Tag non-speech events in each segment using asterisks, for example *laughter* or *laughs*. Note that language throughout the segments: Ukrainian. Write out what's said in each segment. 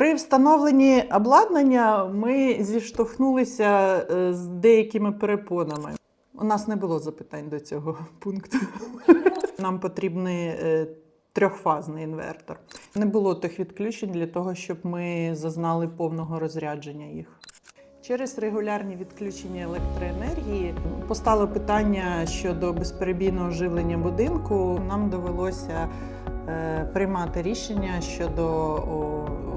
При встановленні обладнання ми зіштовхнулися е, з деякими перепонами. У нас не було запитань до цього *laughs* пункту. Нам потрібний е, трьохфазний інвертор. Не було тих відключень для того, щоб ми зазнали повного розрядження їх. Через регулярні відключення електроенергії постало питання щодо безперебійного живлення будинку. Нам довелося е, приймати рішення щодо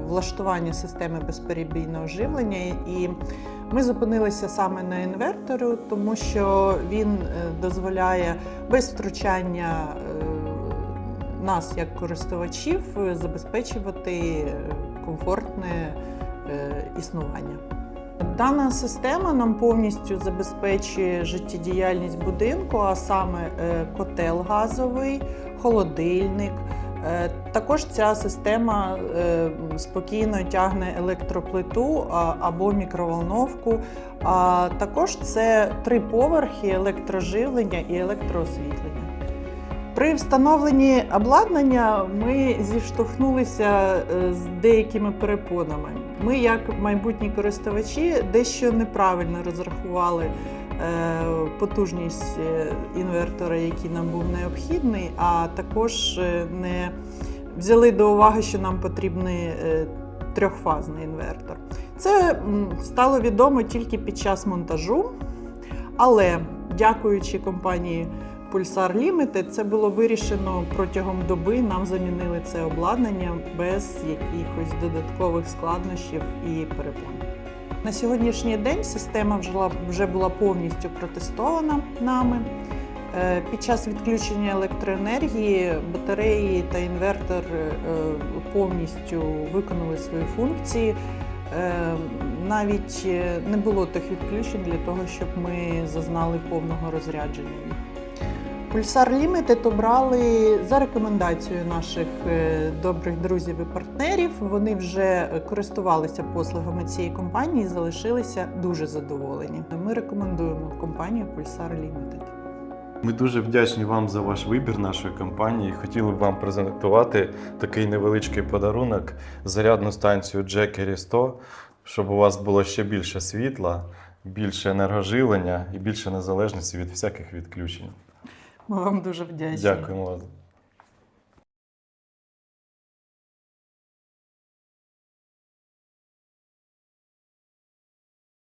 влаштування системи безперебійного живлення. І ми зупинилися саме на інвертору, тому що він е, дозволяє без втручання е, нас, як користувачів, е, забезпечувати комфортне існування. Дана система нам повністю забезпечує життєдіяльність будинку, а саме котел газовий, холодильник. Е, Також ця система е, спокійно тягне електроплиту або мікроволновку. А також це три поверхи електроживлення і електроосвітлення. При встановленні обладнання ми зіштовхнулися е, з деякими перепонами. Ми, як майбутні користувачі, дещо неправильно розрахували потужність е, інвертора, який нам був необхідний, а також е, не взяли до уваги, що нам потрібний е, трьохфазний інвертор. Це стало відомо тільки під час монтажу, але дякуючи компанії Pulsar Limited, це було вирішено протягом доби. Нам замінили це обладнання без якихось додаткових складнощів і перепон. На сьогоднішній день система вже була- повністю протестована нами. Е, Під час відключення електроенергії батареї та інвертор е, повністю виконали свої функції. Е, Навіть не було тих відключень для того, щоб ми зазнали повного розрядження Pulsar Limited обрали за рекомендацією наших е, добрих друзів і партнерів. Вони вже користувалися послугами цієї компанії і залишилися дуже задоволені. Ми рекомендуємо компанію Pulsar Limited. Ми дуже вдячні вам за ваш вибір нашої компанії. Хотіли б вам презентувати такий невеличкий подарунок зарядну станцію Jackery 100, щоб у вас було ще більше світла, більше енергоживлення і більше незалежності від всяких відключень. Ми вам дуже вдячні. Дякуємо.